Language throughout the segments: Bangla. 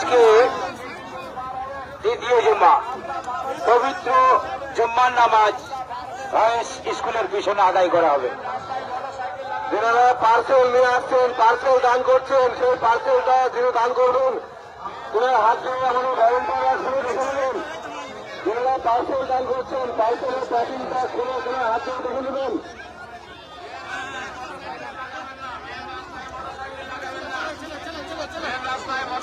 আজকে দ্বিতীয় জুম্মা। পবিত্র জুম্মার নামাজ স্কুলের পিছনে আদায় করা হবে। যারা পার্সেল নিয়ে আসছেন, পার্সেল দান করছেন, সেই পার্সেলটা যিনি দান করবেন তোমার হাত ধরে আমাদের ভলেন্টিয়ার শুরু দেখে নেবেন যারা পার্সেল দান করছেন পার্সেলের প্যাকিংটা খুলে তোমার হাত দিয়ে দেখে নেবেন।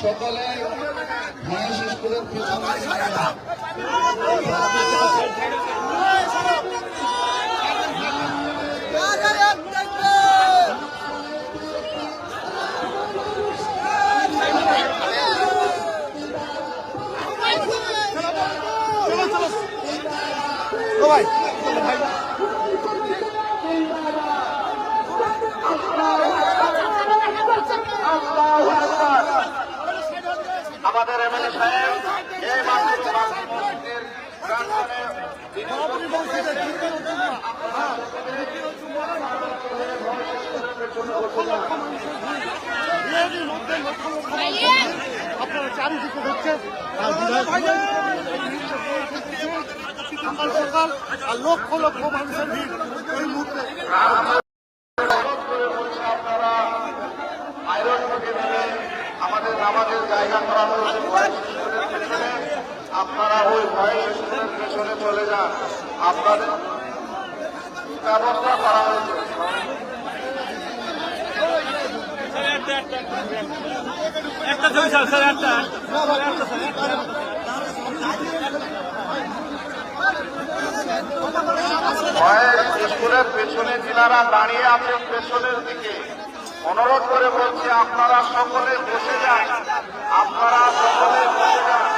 সকলে ভয়েস স্কুলের পেছনে আপনারা চারিদিকে দেখছেন সকাল সকাল আর লক্ষ লক্ষ মানুষের ভিড় মুহূর্তে আমাদের নামাজের জায়গা করানো আপনারা ওই স্কুলের পেছনে চলে যান আপনাদের ব্যবস্থা করা হয়েছে। স্কুলের পেছনে যিনারা দাঁড়িয়ে আছেন পেছনের দিকে। অনুরোধ করে বলছি আপনারা সকলে বসে যান। আপনারা সকলে বসে যান।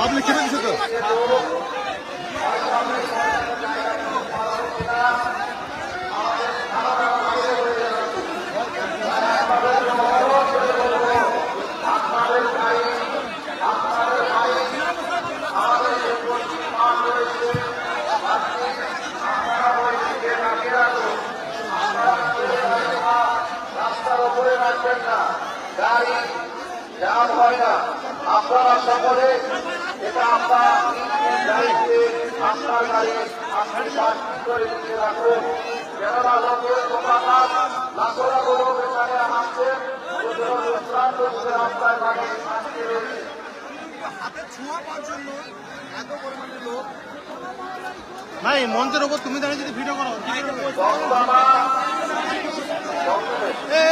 পাবলিক খেপে দিচ্ছে তো। রাখবেন না। গাড়ি আপনারা সকলে এটা আপনার আপনার গাড়ি আপনি করে দিতে রাখুন কেননা লোকের দোকানদার লাখরা লোক এখানে আসছেন ওদের বিশ্রান্ত হিসেবে রাস্তায় গাড়ি আসতে রয়েছে নাই মঞ্চের ওপর তুমি দাঁড়িয়ে যদি ভিডিও করো এ,